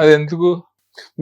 అది ఎందుకు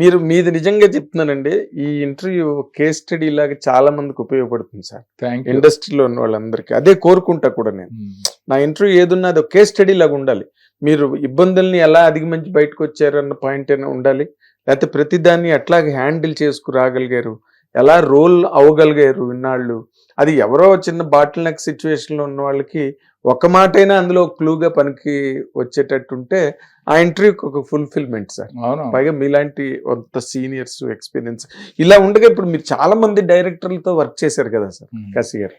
మీరు మీది నిజంగా చెప్తున్నానండి ఈ ఇంటర్వ్యూ కేస్ స్టడీ లాగా చాలా మందికి ఉపయోగపడుతుంది సార్. థ్యాంక్ ఇండస్ట్రీలో ఉన్న వాళ్ళందరికీ. అదే కోరుకుంటా కూడా నేను. నా ఇంటర్వ్యూ ఏదున్నా అది కేస్ స్టడీ లాగా ఉండాలి. మీరు ఇబ్బందుల్ని ఎలా అధిగమించి బయటకు వచ్చారు అన్న పాయింట్ అయినా ఉండాలి? లేకపోతే ప్రతిదాన్ని ఎట్లాగ హ్యాండిల్ చేసుకురాగలిగారు. ఎలా రోల్ అవ్వగలిగారు ఇన్నాళ్ళు? అది ఎవరో చిన్న బాటిల్ నెక్ సిచ్యువేషన్లో ఉన్న వాళ్ళకి ఒక మాటైనా అందులో క్లూగా పనికి వచ్చేటట్టుంటే ఆ ఇంటర్వ్యూకి ఒక ఫుల్ఫిల్మెంట్ సార్. అవును. పైగా మీలాంటి కొంత సీనియర్స్ ఎక్స్పీరియన్స్ ఇలా ఉండగా ఇప్పుడు మీరు చాలా మంది డైరెక్టర్లతో వర్క్ చేశారు కదా సార్. కాశీ గారు.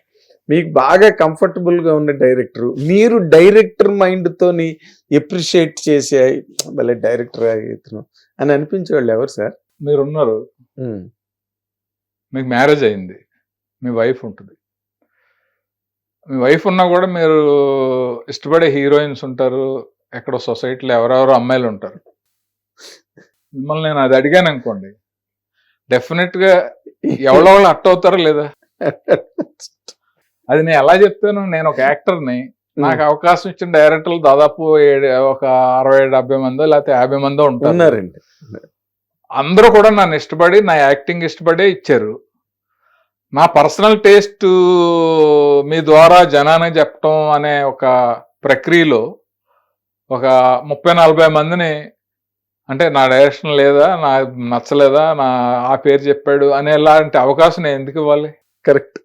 మీకు బాగా కంఫర్టబుల్గా ఉన్న డైరెక్టర్ మీరు డైరెక్టర్ మైండ్ తోని ఎప్రిషియేట్ చేసే భలే డైరెక్టర్ అని అనిపించే వాళ్ళు ఎవరు సార్? మీరు ఉన్నారు మీకు మ్యారేజ్ అయింది. మీ వైఫ్ ఉంటుంది. మీ వైఫ్ ఉన్నా కూడా మీరు ఇష్టపడే హీరోయిన్స్ ఉంటారు. ఎక్కడ సొసైటీలో ఎవరెవరో అమ్మాయిలు ఉంటారు. మిమ్మల్ని నేను అది అడిగాను అనుకోండి. డెఫినెట్గా ఎవరో వాళ్ళు అట్ట అవుతారా లేదా? అది నేను ఎలా చెప్తాను? నేను ఒక యాక్టర్ని నాకు అవకాశం ఇచ్చిన డైరెక్టర్లు దాదాపు ఏడు ఒక అరవై డెబ్బై మందో లేకపోతే యాభై మందో ఉంటారు. అందరూ కూడా నన్ను ఇష్టపడి నా యాక్టింగ్ ఇష్టపడే ఇచ్చారు. నా పర్సనల్ టేస్ట్ మీ ద్వారా జనానికి చెప్పటం అనే ఒక ప్రక్రియలో ఒక ముప్పై నలభై మందిని అంటే నా డైరెక్షన్ లేదా నా నచ్చలేదా నా ఆ పేరు చెప్పాడు అనే ఇలాంటి అవకాశం ఎందుకు ఇవ్వాలి? కరెక్ట్.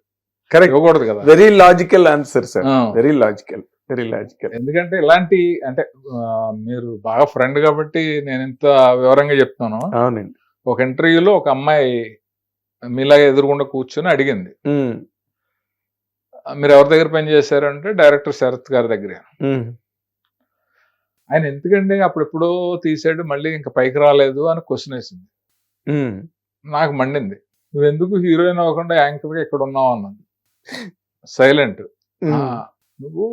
కరెక్ట్. ఇవ్వకూడదు కదా. Very logical answer sir. Very logical very logical ఎందుకంటే ఇలాంటి అంటే మీరు బాగా ఫ్రెండ్ కాబట్టి నేను ఇంత వివరంగా చెప్తాను అవునండి. ఒక ఇంటర్వ్యూలో ఒక అమ్మాయి మీలాగా ఎదురుగుండా కూర్చొని అడిగింది. మీరు ఎవరి దగ్గర పని చేశారంటే డైరెక్టర్ శరత్ గారి దగ్గర. ఆయన ఎందుకంటే అప్పుడు ఎప్పుడో తీసాడు మళ్ళీ ఇంకా పైకి రాలేదు అని క్వశ్చన్ వేసింది. నాకు మండింది. నువ్వు ఎందుకు హీరోయిన్ అవ్వకుండా యాంకర్గా ఇక్కడ ఉన్నావు? అన్నది. సైలెంట్. నువ్వు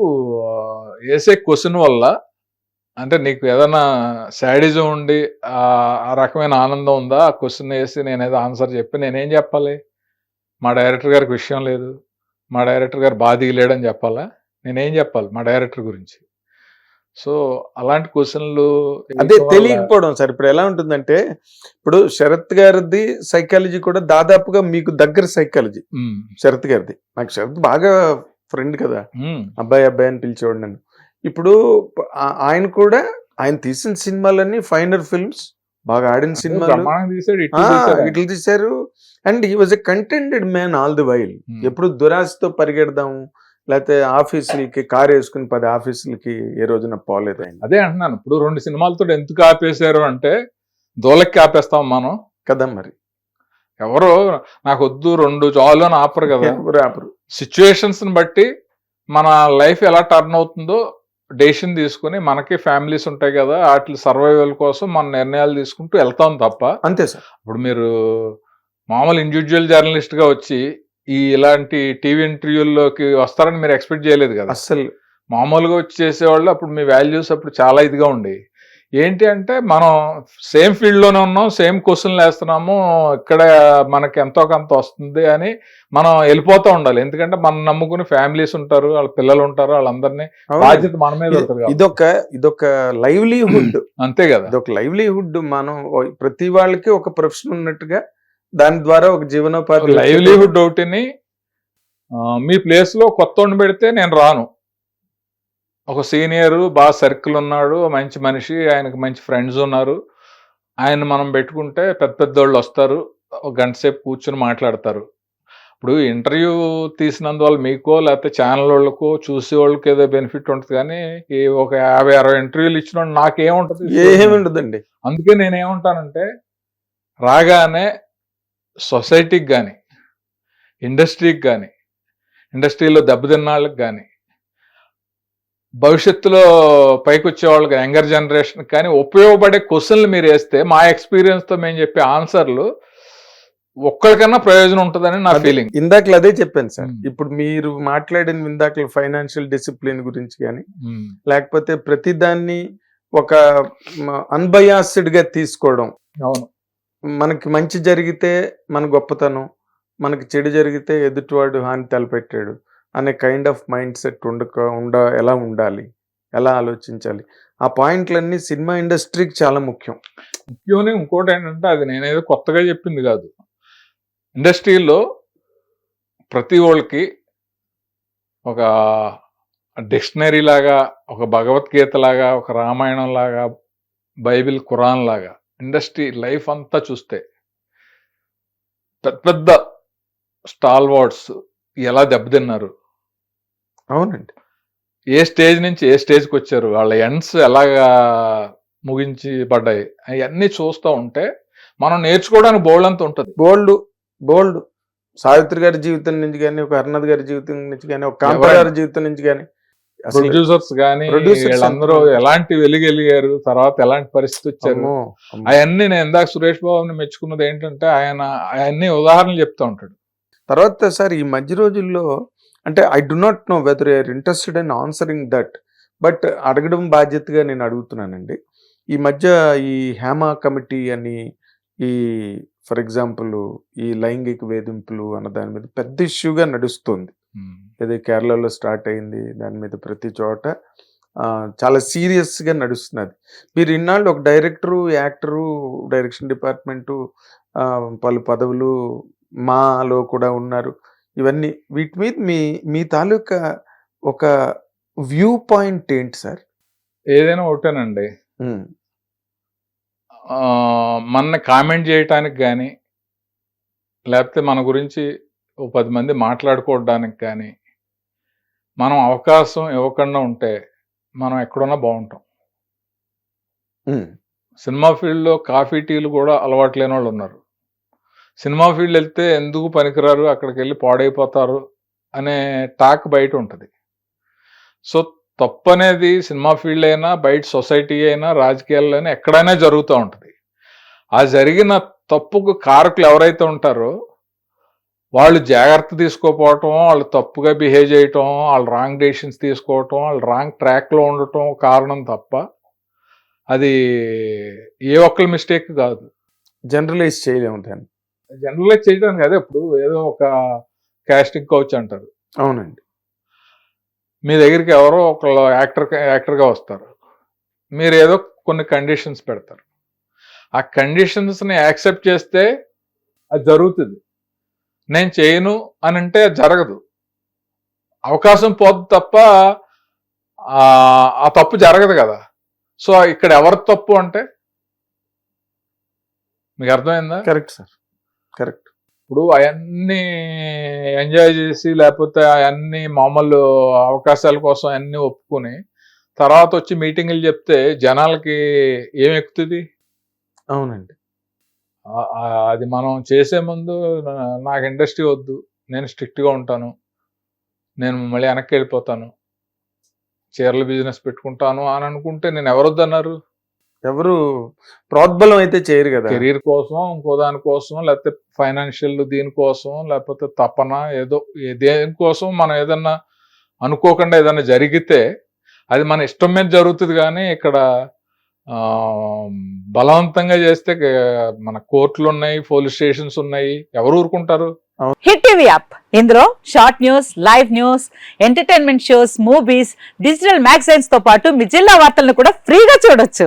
వేసే క్వశ్చన్ వల్ల అంటే నీకు ఏదైనా శాడిజం ఉండి ఆ రకమైన ఆనందం ఉందా? ఆ క్వశ్చన్ వేసి నేను ఏదో ఆన్సర్ చెప్పి నేనేం చెప్పాలి? మా డైరెక్టర్ గారికి విషయం లేదు. మా డైరెక్టర్ గారు బాధ లేడని చెప్పాలా? నేనేం చెప్పాలి మా డైరెక్టర్ గురించి? సో అలాంటి క్వశ్చన్లు అదే తెలియకపోవడం సార్. ఇప్పుడు ఎలా ఉంటుందంటే ఇప్పుడు శరత్ గారిది సైకాలజీ కూడా దాదాపుగా మీకు దగ్గర సైకాలజీ. శరత్ గారిది. నాకు శరత్ బాగా ఫ్రెండ్ కదా. అబ్బాయి అబ్బాయి అని పిలిచేవాడు నన్ను. ఇప్పుడు ఆయన కూడా ఆయన తీసిన సినిమాలన్నీ ఫైనర్ ఫిల్మ్స్ బాగా ఆడిన సినిమాలు. ఇట్లా తీశారు. And he was a contented man all the while. ఎప్పుడు దురాశతో పరిగెడదాము లేకపోతే ఆఫీసులకి కార్ వేసుకుని పది ఆఫీసులకి ఏ రోజున పోలేదు ఆయన. అదే అంటున్నాను ఇప్పుడు రెండు సినిమాలతో ఎందుకు ఆపేశారు అంటే దోలకి ఆపేస్తాం మనం. కదా మరి. ఎవరో నాకు వద్దు రెండు చాలు అని ఆపరు కదా. ఆపరు. సిచ్యువేషన్స్ బట్టి మన లైఫ్ ఎలా టర్న్ అవుతుందో డెసిషన్ తీసుకుని మనకి ఫ్యామిలీస్ ఉంటాయి కదా వాటి సర్వైవల్ కోసం మన నిర్ణయాలు తీసుకుంటూ వెళ్తాం తప్ప అంతే సార్. ఇప్పుడు మీరు మామూలు ఇండివిజువల్ జర్నలిస్ట్గా వచ్చి ఈ ఇలాంటి టీవీ ఇంటర్వ్యూల్లోకి వస్తారని మీరు ఎక్స్పెక్ట్ చేయలేదు కదా. అస్సలు. మామూలుగా వచ్చి చేసేవాళ్ళు అప్పుడు మీ వాల్యూస్ అప్పుడు చాలా ఇదిగా ఉండేవి. ఏంటి అంటే మనం సేమ్ ఫీల్డ్లోనే ఉన్నాం సేమ్ క్వశ్చన్లు వేస్తున్నాము ఇక్కడ మనకి ఎంతో కొంత వస్తుంది అని మనం వెళ్ళిపోతూ ఉండాలి ఎందుకంటే మనం నమ్ముకుని ఫ్యామిలీస్ ఉంటారు వాళ్ళ పిల్లలు ఉంటారు వాళ్ళందరినీ. బాధ్యత మన మీద ఉంటుంది. ఇదొక ఇదొక లైవ్లీహుడ్ అంతే కదా ఇదొక లైవ్లీహుడ్ మనం ప్రతి వాళ్ళకి ఒక ప్రొఫెషన్ ఉన్నట్టుగా దాని ద్వారా ఒక జీవనోపాధి. లైవ్లీహుడ్ ఒకటిని మీ ప్లేస్లో కొత్త పెడితే నేను రాను ఒక సీనియర్ బాగా సర్కిల్ ఉన్నాడు మంచి మనిషి ఆయనకు మంచి ఫ్రెండ్స్ ఉన్నారు. ఆయన మనం పెట్టుకుంటే పెద్ద పెద్ద వాళ్ళు వస్తారు ఒక గంట సేపు కూర్చొని మాట్లాడతారు. ఇప్పుడు ఇంటర్వ్యూ తీసినందువల్ల మీకో లేకపోతే ఛానల్ వాళ్ళకో చూసే వాళ్ళకి ఏదో బెనిఫిట్ ఉంటుంది కానీ ఈ ఒక యాభై అరవై ఇంటర్వ్యూలు ఇచ్చిన నాకేముంటుంది? ఏమి ఉండదండి అందుకే నేనేమంటానంటే రాగానే సొసైటీకి కానీ ఇండస్ట్రీకి కానీ ఇండస్ట్రీలో దెబ్బతిన్న వాళ్ళకి కానీ భవిష్యత్తులో పైకి వచ్చే వాళ్ళకి యంగర్ జనరేషన్ కానీ ఉపయోగపడే క్వశ్చన్లు మీరు వేస్తే మా ఎక్స్పీరియన్స్తో మేము చెప్పే ఆన్సర్లు ఒక్కరికన్నా ప్రయోజనం ఉంటుందని నా ఫీలింగ్. ఇందాకలు అదే చెప్పాను సార్. ఇప్పుడు మీరు మాట్లాడిన ఇందాకలు ఫైనాన్షియల్ డిసిప్లిన్ గురించి కానీ లేకపోతే ప్రతిదాన్ని ఒక అన్బయాస్డ్గా తీసుకోవడం. అవును. మనకి మంచి జరిగితే మన గొప్పతనం మనకి చెడు జరిగితే ఎదుటివాడు హాని తలపెట్టాడు. అనే కైండ్ ఆఫ్ మైండ్ సెట్ ఉండక ఉండ ఎలా ఉండాలి? ఎలా ఆలోచించాలి? ఆ పాయింట్లన్నీ సినిమా ఇండస్ట్రీకి చాలా ముఖ్యం. ముఖ్యమని ఇంకోటి ఏంటంటే అది నేనేదో కొత్తగా చెప్పింది కాదు. ఇండస్ట్రీలో ప్రతి వాళ్ళకి ఒక డిక్షనరీ లాగా ఒక భగవద్గీత లాగా ఒక రామాయణం లాగా బైబిల్ ఖురాన్ లాగా ఇండస్ట్రీ లైఫ్ అంతా చూస్తే పెద్ద పెద్ద స్టాల్ వార్డ్స్ ఎలా దెబ్బతిన్నారు? అవునండి. ఏ స్టేజ్ నుంచి ఏ స్టేజ్కి వచ్చారు? వాళ్ళ ఎండ్స్ ఎలాగా ముగించి పడ్డాయి అవన్నీ చూస్తూ ఉంటే మనం నేర్చుకోవడానికి బోల్డ్ అంత ఉంటుంది. బోల్డ్ బోల్డ్. సావిత్రి గారి జీవితం నుంచి కానీ ఒక అరుణధ్ గారి జీవితం నుంచి కానీ ఒక ఎవరైనా. గారి జీవితం నుంచి కానీ ప్రొడ్యూసర్స్ కానీ వీళ్ళందరూ. ఎలాంటి వెలిగెలిగారు? తర్వాత ఎలాంటి పరిస్థితి వచ్చారు. అవన్నీ నేను ఇందాక సురేష్ బాబుని మెచ్చుకున్నది ఏంటంటే ఆయన అవన్నీ ఉదాహరణలు చెప్తూ ఉంటాడు. తర్వాత సార్ ఈ మధ్య రోజుల్లో అంటే I do not know whether are interested in answering that but అడగడం బాధ్యతగా నేను అడుగుతున్నానండి. ఈ మధ్య ఈ హేమ కమిటీ అని ఈ ఫర్ ఎగ్జాంపుల్ ఈ లైంగిక వేధింపులు అన్న దాని మీద పెద్ద ఇష్యూగా నడుస్తుంది. ఇది కేరళలో స్టార్ట్ అయింది దాని మీద ప్రతి చోట చాలా సీరియస్గా నడుస్తున్నది. మీరు ఇన్నాళ్ళు ఒక డైరెక్టరు యాక్టరు డైరెక్షన్ డిపార్ట్మెంటు పలు పదవులు మాలో కూడా ఉన్నారు. ఇవన్నీ వీటి మీద మీ మీ తాలూకా ఒక వ్యూ పాయింట్ ఏంటి సార్? ఏదైనా ఒకటేనండి. మన కామెంట్ చేయటానికి కానీ లేకపోతే మన గురించి ఓ పది మంది మాట్లాడుకోవడానికి కానీ మనం అవకాశం ఇవ్వకుండా ఉంటే మనం ఎక్కడున్నా బాగుంటాం. సినిమా ఫీల్డ్లో కాఫీ టీలు కూడా అలవాటు లేని వాళ్ళు ఉన్నారు. సినిమా ఫీల్డ్ వెళ్తే ఎందుకు పనికిరారు? అక్కడికి వెళ్ళి పాడైపోతారు అనే టాక్ బయట ఉంటుంది. సో తప్పు అనేది సినిమా ఫీల్డ్ అయినా బయట సొసైటీ అయినా రాజకీయాల్లో అయినా ఎక్కడైనా జరుగుతూ ఉంటుంది. ఆ జరిగిన తప్పుకు కారకులు ఎవరైతే ఉంటారో వాళ్ళు జాగ్రత్త తీసుకోకపోవటం వాళ్ళు తప్పుగా బిహేవ్ చేయటం వాళ్ళు రాంగ్ డెసిషన్స్ తీసుకోవటం వాళ్ళు రాంగ్ ట్రాక్లో ఉండటం కారణం తప్ప అది ఏ ఒక్కరి మిస్టేక్ కాదు. జనరలైజ్ చేయలేము దాన్ని. జనరలైజ్ చేయడానికి అదే ఇప్పుడు ఏదో ఒక కాస్టింగ్ కోచ్ అంటారు. అవునండి. మీ దగ్గరికి ఎవరో ఒకళ్ళు యాక్టర్ యాక్టర్గా వస్తారు. మీరు ఏదో కొన్ని కండిషన్స్ పెడతారు. ఆ కండిషన్స్ని యాక్సెప్ట్ చేస్తే అది జరుగుతుంది. నేను చేయను అని అంటే అది జరగదు. అవకాశం పోదు తప్ప ఆ తప్పు జరగదు కదా. సో ఇక్కడ ఎవరి తప్పు అంటే మీకు అర్థమైందా? Correct sir. కరెక్ట్. ఇప్పుడు అవన్నీ ఎంజాయ్ చేసి లేకపోతే అవన్నీ మామూలు అవకాశాల కోసం అన్నీ ఒప్పుకొని తర్వాత వచ్చి మీటింగులు చెప్తే జనాలకి ఏం ఎక్కుతుంది? అవునండి. అది మనం చేసే ముందు నాకు ఇండస్ట్రీ వద్దు. నేను స్ట్రిక్ట్గా ఉంటాను. నేను మళ్ళీ వెనక్కి వెళ్ళిపోతాను. చీరల బిజినెస్ పెట్టుకుంటాను అని అనుకుంటే నేను ఎవరొద్దన్నారు ఎవరు ప్రోద్బలం అయితే చేయరు కదా. కెరీర్ కోసం ఇంకో దాని కోసం లేకపోతే ఫైనాన్షియల్ దీనికోసం లేకపోతే తపన ఏదో దేనికోసం మనం ఏదన్నా అనుకోకుండా ఏదన్నా జరిగితే అది మన ఇష్టం మీద జరుగుతుంది కానీ ఇక్కడ ఆ, బలవంతంగా చేస్తే మన కోర్టులు ఉన్నాయి పోలీస్ స్టేషన్స్ ఉన్నాయి ఎవరు ఊరుకుంటారు? Hit TV app. ఇందులో short news live news entertainment shows movies digital మ్యాగజైన్స్తో పాటు మీ జిల్లా వార్తలను కూడా ఫ్రీగా చూడొచ్చు.